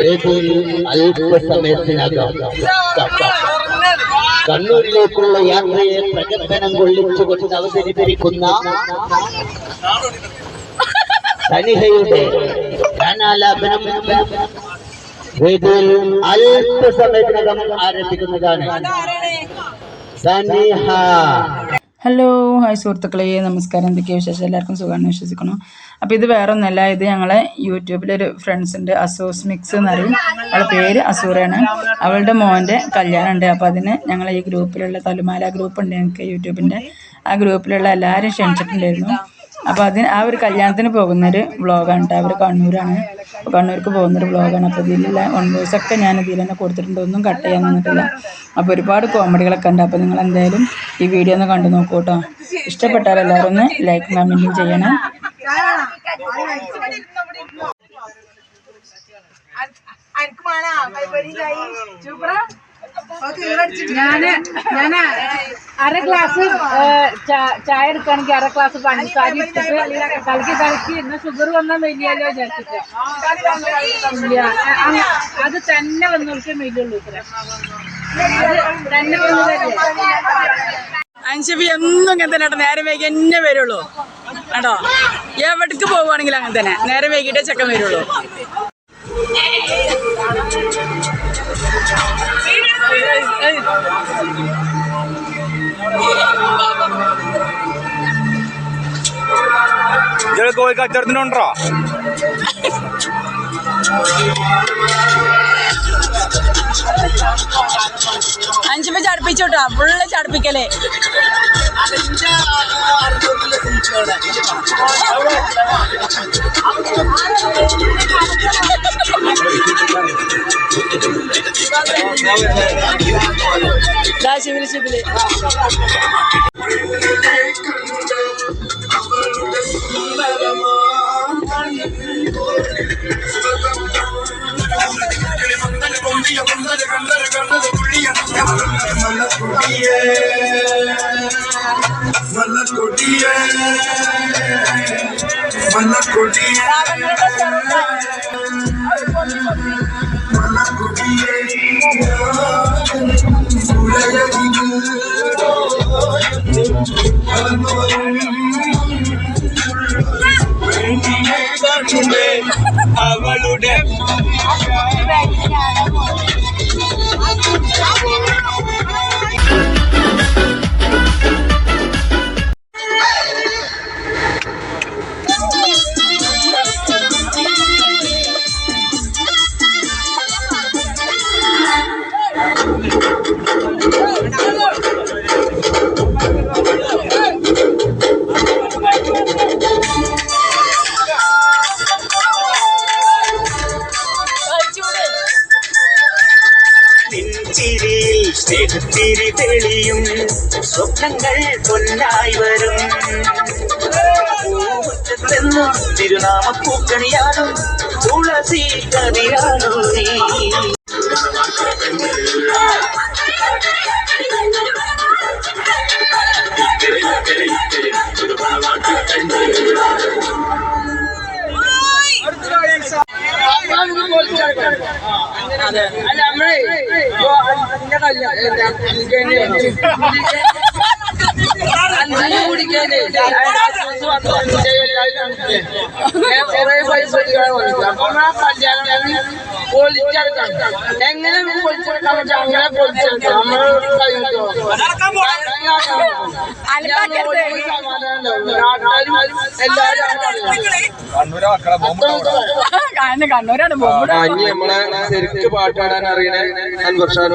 വേദിയിൽ അല്പസമയത്തിനകം കണ്ണൂരിലേക്കുള്ള യാത്രയെ പ്രകടനം കൊള്ളിച്ചുകൊണ്ട് അവതരിപ്പിക്കുന്ന തനിഹയുടെ ഗാനാലാപനം വേദിയിൽ അല്പസമയത്തിനകം ആരംഭിക്കുന്നതാണ്. സനിഹ. ഹലോ ഹായ് സുഹൃത്തുക്കളെ. നമസ്കാരം. എന്തൊക്കെയാണ് വിശേഷം? എല്ലാവർക്കും സുഖമാണ് വിശ്വസിക്കണം അപ്പോൾ ഇത് വേറെ ഒന്നല്ല ഇത് ഞങ്ങളെ യൂട്യൂബിലൊരു ഫ്രണ്ട്സിന്റെ അസോസ് മിക്സ് എന്ന് പറയും. അവളുടെ പേര് അസൂറയാണ്. അവളുടെ മോന്റെ കല്യാണം ഉണ്ട് അപ്പോൾ അതിന് ഞങ്ങളെ ഈ ഗ്രൂപ്പിലുള്ള തലുമാല ഗ്രൂപ്പ് ഉണ്ട് ഞങ്ങൾക്ക് യൂട്യൂബിന്റെ ആ ഗ്രൂപ്പിലുള്ള എല്ലാവരും ക്ഷണിച്ചിട്ടുണ്ടായിരുന്നു. അപ്പോൾ അതിന് ആ ഒരു കല്യാണത്തിന് പോകുന്നൊരു വ്ളോഗാണ് കേട്ടോ അവർ കണ്ണൂരാണ്. കണ്ണൂർക്ക് പോകുന്നൊരു വ്ളോഗാണ്. അപ്പോൾ ഇതിലുള്ള ഒക്കെ ഞാൻ ഇതിൽ തന്നെ കൊടുത്തിട്ടുണ്ട്. ഒന്നും കട്ട് ചെയ്യാൻ നിന്നിട്ടില്ല അപ്പോൾ ഒരുപാട് കോമഡികളൊക്കെ ഉണ്ട്. അപ്പോൾ നിങ്ങൾ എന്തായാലും ഈ വീഡിയോ ഒന്ന് കണ്ടു നോക്കൂ കേട്ടോ ഇഷ്ടപ്പെട്ടാൽ എല്ലാവരും ഒന്ന് ലൈക്ക് കമന്റും ചെയ്യണം. ഞാൻ ഞാൻ അര ഗ്ലാസ് ചായ എടുക്കുകയാണെങ്കിൽ അര ഗ്ലാസ് പഞ്ചസാര ഇട്ടിട്ട് കളിക്ക് കളിക്ക് ഇന്ന് ഷുഗർ വന്നാൽ മെലിയല്ലോ വിചാരിച്ചിട്ട്. അത് തന്നെ വന്നവർക്ക് ഇത്ര. അത് തന്നെ വന്നതല്ലേ അഞ്ചബി എന്നും ഇങ്ങനെ തന്നെ കേട്ടോ. നേരം വൈകി എന്നെ വരുള്ളൂ. കേട്ടോ? എവിടേക്ക് പോവുകയാണെങ്കിലും അങ്ങനെ തന്നെ. നേരം വൈകിട്ടേ ചെക്കൻ വരുള്ളൂ. ഇജ്ജ് കോഴി കച്ചവടത്തിനുണ്ടോ? അൻഷബി ചടപ്പിച്ചോട്ടോ. ഫുള്ള് ചടപ്പിക്കലേ. Daha çevire çevire. মান্না কুটিয়ে মান্না কুটিয়ে ভুলে যাবি அவளுடைய പൂമുറ്റത്തെന്നും തിരുനാമ പൂക്കണിയാടും തുളസി കതിരാണു നീ അല്ല നമ്മളെ പൊളിച്ചെടുക്കണം. എങ്ങനെ പൊളിച്ചെടുക്കാൻ പറ്റും? അങ്ങനെ പൊളിച്ചെടുക്കാം നമ്മൾ കണ്ണൂരാണ് നമ്മളെ ശരിക്ക് പാട്ടാടാൻ അറിയണേ അൻവർഷാണ്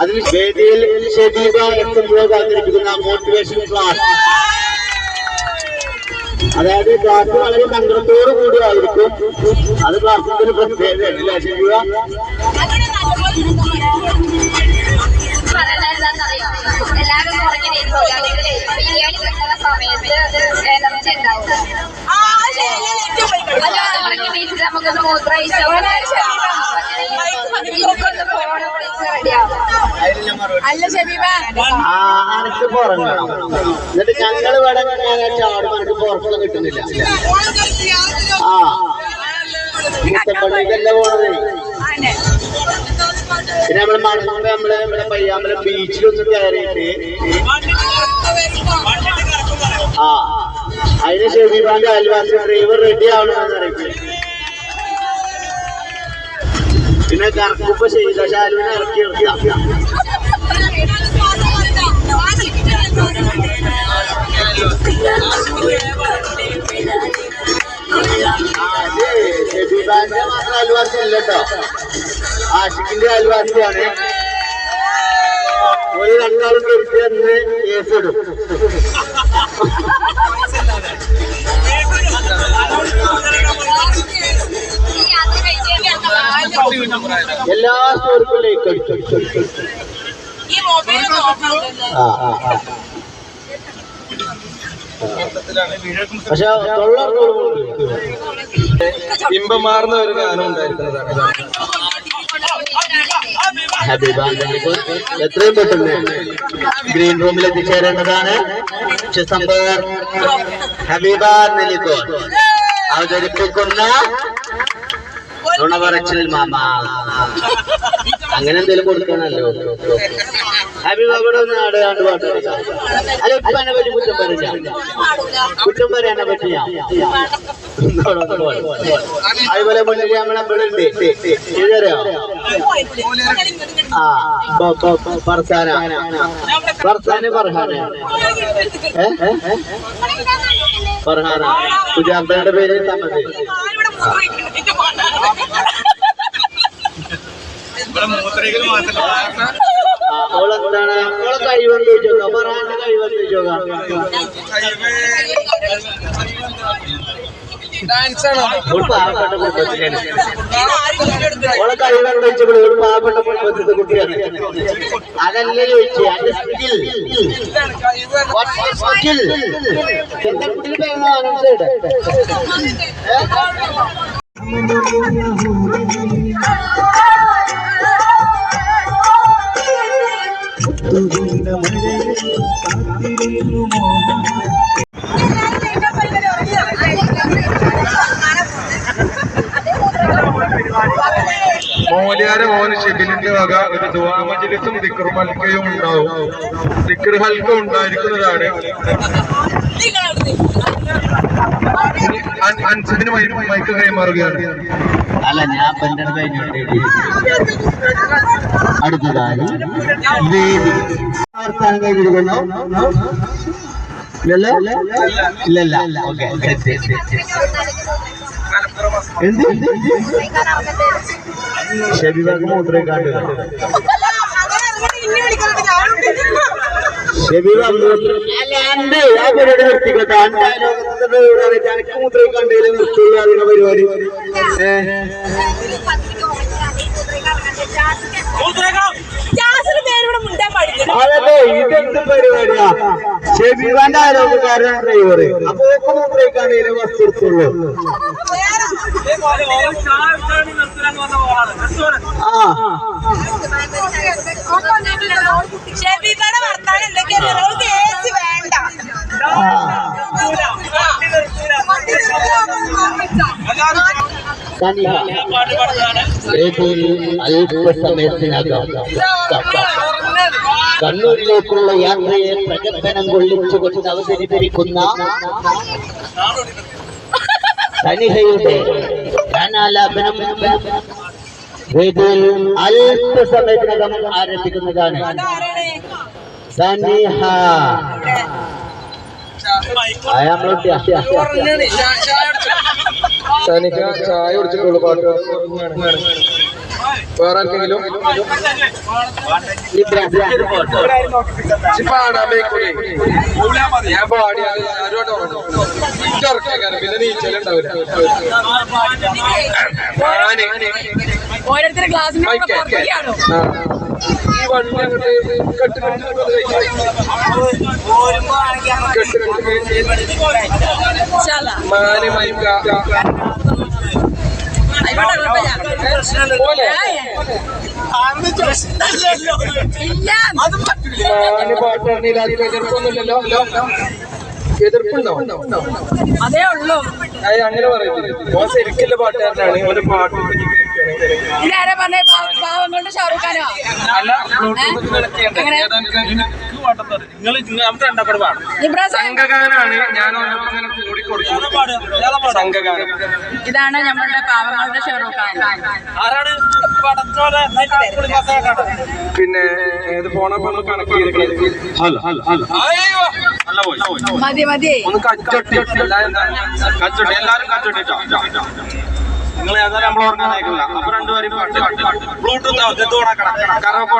അതിൽ വേദിയിൽ ഷെബീബ എത്തുമ്പോൾ അവതരിപ്പിക്കുന്ന മോട്ടിവേഷൻ ക്ലാസ് അതായത് ക്ലാസ് വളരെ മന്ത്രത്തോടു കൂടി ആയിരിക്കും അത് ക്ലാസ്സിന്റെ പ്രത്യേകതയാണ് അല്ലേ? ഷെബീബ എല്ലാവരും പുറകിൽ ബിരിയാണി കിട്ടുന്ന സമയത്ത് എനർജി ഉണ്ടാവും നമുക്കൊന്ന് മൂത്രയിച്ചോ അല്ല ശരീബ അനക്ക് പുറങ്ങണം എന്നിട്ട് ഞങ്ങൾ ഇവിടെ ചാടും എനിക്ക് പുറത്തൊന്നും കിട്ടുന്നില്ല ആ മുത്തപ്പള്ളിക്കല്ല പോണതേ പിന്നെ നമ്മൾ മണമ്പ് നമ്മൾ ഇവിടെ പയ്യാമ്പലം ബീച്ചിലൊന്ന് കയറിയിട്ട് ആ. അതിന് ഷെബീബാന്റെ അയൽവാസി ഡ്രൈവർ റെഡി ആവണമെന്ന് അറിയിക്കും പിന്നെ കറക്കുമ്പോ ചെയ്ത. ശാലുവിനെ ഇറക്കി ഇറക്കി അത് ഷെബീബാന്റെ അയൽവാസി അല്ല കേട്ടോ. ആഷിഖിന്റെ അയൽവാസിയാണ്. ഒരു രണ്ടാളും കേസ് കേസിടും എല്ലാ സ്റ്റോറിക്കും ലൈക്ക് അടിച്ചു ഈ മൊബൈൽ ആ ആ ആ. പക്ഷെ ഇമ്പ ഇമ്പമാർന്ന ഒരു ഗാനം ഉണ്ടായിരിക്കുന്നതാണ്. ഹബീബാന്തലിക്ക് എത്രയും പെട്ടെന്ന് ഗ്രീൻ റൂമിൽ എത്തിച്ചേരേണ്ടതാണ്. ഡിസംബർ ഹബീബ നെല്ലിക്കോൺ അവതരിപ്പിക്കുന്ന നുണ പറച്ചിൽ മാമ. അങ്ങനെ എന്തെങ്കിലും കൊടുക്കണല്ലോ അവിടെ ഒന്ന് ആടുകാണ്ട് പാട്ട് കളിക്കാം അല്ല ഇപ്പൊ എന്നെ പറ്റി കുറ്റം പറഞ്ഞ കുറ്റം പറയാനെ പറ്റിയ അതുപോലെ മുന്നിൽ നമ്മളെ ഇവിടെ ഉണ്ട്? ഇതറിയോ ആ ബ- ബ- ഫർസാന ഫർസാന ഫർഹാന. ഏ? ഏ? ഏ? ഫർഹാന. ഓളെന്താണ് ഓളെ കഴിവെന്ന് ചോദിച്ചോക്കാം ഫർഹാന്റെ കഴിവെന്ന് ചോദിച്ചോക്കാം ഓളെ കഴിവെന്ന് വെച്ചപ്പോൾ ഒരു പാവപ്പെട്ട കുടുംബത്തിലെ കുട്ടിയാണ്. അതല്ല ചോദിച്ചു അതിന്റെ സ്കിൽ സ്കിൽ മോലിയാര മോന് ഷിബിലിന്റെ വക ഒരു ദുവാമജിലിസും ദിക്കർ ഹൽക്കയും ഉണ്ടാവും. ദിക്കർ ഹൽക്ക ഉണ്ടായിരിക്കുന്നതാണ്. അൻസബിന് മൈക്ക് കൈമാറുകയാണ്. അല്ല ഞാൻ പന്ത്രണ്ട് കഴിഞ്ഞിട്ട്? അടുത്തതായി വേദി കഴിഞ്ഞിരിക്കുന്നു ഇല്ലല്ലോ? ഇല്ലല്ല. ഓക്കെ എന്ത്? ഷെബിബാക്ക് മൂത്രേ കാട്ടുക എനിക്ക് മൂത്രേ കണ്ടതിൽ നിർത്തുള്ളൂ പരിപാടി. അതല്ലേ ഇതെന്ത് പരിപാടിയാ? ഷെബീബാന്റെ ആരോഗ്യക്കാരൻ ഡ്രൈവർ അപ്പൊ ഒക്കെ മൂത്രയ്ക്കാണെങ്കിൽ ബസ് എടുത്തുള്ളൂ. ഷെബീബയുടെ വർത്താനം എന്തൊക്കെയാണ് ഏസി വേണ്ട. ഏതൊരു അല്പസമയത്തിനകം കണ്ണൂരിലേക്കുള്ള യാത്രയെ പ്രകടനം കൊള്ളിച്ചുകൊണ്ട് അവതരിപ്പിക്കുന്ന തനിഹയുടെ ഗാനാലാപനം വേദിയിൽ അല്പസമയത്തിനകം ആരംഭിക്കുന്നതാണ്. സനിഹ. ആ നമ്മളൊട്ടിയാ തനിക്ക് ചായ കുടിച്ചിട്ടുള്ളൂ പാട്ട്. വേറെ ആർക്കെങ്കിലും? പാടാൻ വെക്കൂലേ? ഞാൻ പാടിയാൽ ആരോട്ട് ഉറങ്ങും പിന്നെ നീച്ചലുണ്ടാവില്ല ഓരോരുത്തരുടെ ക്ലാസ്സിന്. ഈ വണ്ടി അങ്ങോട്ട് കെട്ട് കെട്ട് കെട്ട് കെട്ട് മാന് മൈക്ക പോലെ മാന് പാട്ട് പറഞ്ഞില്ല അതിന് എതിർപ്പൊന്നുമില്ലല്ലോ എതിർപ്പുണ്ടോ അതേ ഉള്ളൂ അങ്ങനെ പറയുന്നത് ശരിക്കുള്ള പാട്ടുകാരനാണ് ഒരു പാട്ട് ഇതാരാ പറഞ്ഞ? പാവങ്ങളുടെ ഷാറൂഖ് ഖാനോ? ഇതാണ് നമ്മളുടെ പാവങ്ങളുടെ ഷാറൂഖ് ഖാൻ. പിന്നെ ഏത് കണക്ട് മതി മതി. ഒന്ന് കച്ചൊട്ടി. കച്ചൊട്ടി എല്ലാരും കച്ചൊട്ടി. നിങ്ങൾ ഏതായാലും നമ്മൾ ഓർക്കാൻ അയക്കില്ല അപ്പൊ രണ്ടുപേരും പാട്ട് ബ്ലൂടൂത്ത് കരോക്ക്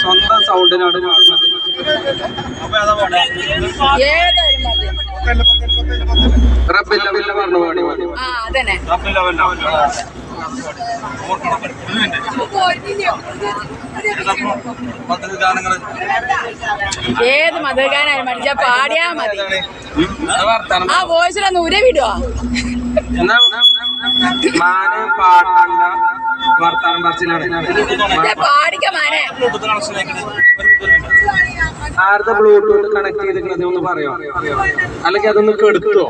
സ്വന്തം സൗണ്ടിനാണ് പാടുന്നത്. ഏതൊരു മതി. ആ അതന്നെ. ഏത് മധുരഗാനായാലും മടിച്ച പാടിയാ മതി. ആ വോയിസിലൊന്ന് ഊരെ വിടുവോ എന്നാ മാന് വർത്താനം പറച്ചിലാണ്. ഞാൻ പാടിക്ക മാനെ. ആരുടെ ബ്ലൂടൂത്ത് കണക്ട് ചെയ്തിരിക്കുന്നത് ഒന്ന് പറയോ അല്ലെങ്കിൽ അതൊന്ന് കെടുത്തോ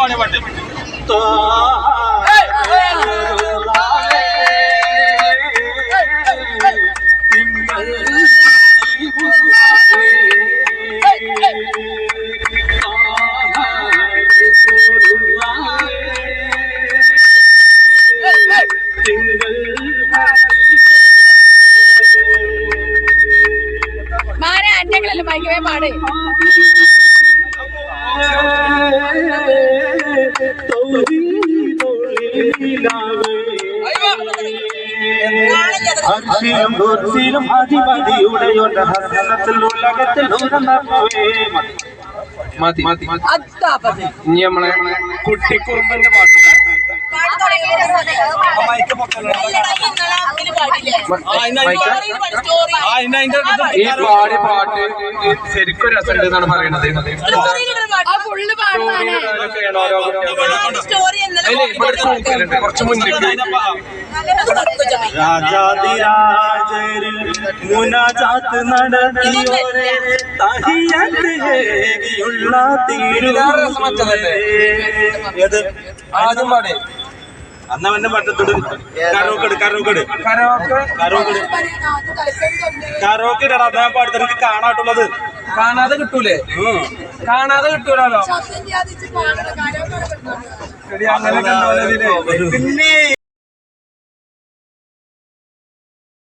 മാനെ മൈക്കവേ പാട് മതി മതി അത്താപ്പത് ഇനി നമ്മളെ കുട്ടിക്കുറുമ്പന്റെ പാട്ട് ഈ പാടി പാട്ട് ശരിക്കും രസമുണ്ട് എന്നാണ് പറയുന്നത്. കുറച്ച് മുന്നിലേക്ക് രാജാതിരാജരിൽ മുനാജാത്ത് നടത്തിയോരെ തഹിയത്ത് ഏകിയുള്ള ഇതിലേറെ രസം മറ്റതല്ലേ? ഏത്? ആദ്യം പാടേ. അന്ന വന്നെ പറ്റത്തോട് കരോക്കട് കരോക്കട് കരോക്കെ കരോക്കെട് കരോക്കെടാ അദ്ദേഹം പാടുത്ത എനിക്ക് കാണാട്ടുള്ളത്. കാണാതെ കിട്ടൂലേ? കാണാതെ കിട്ടൂലോ പിന്നെ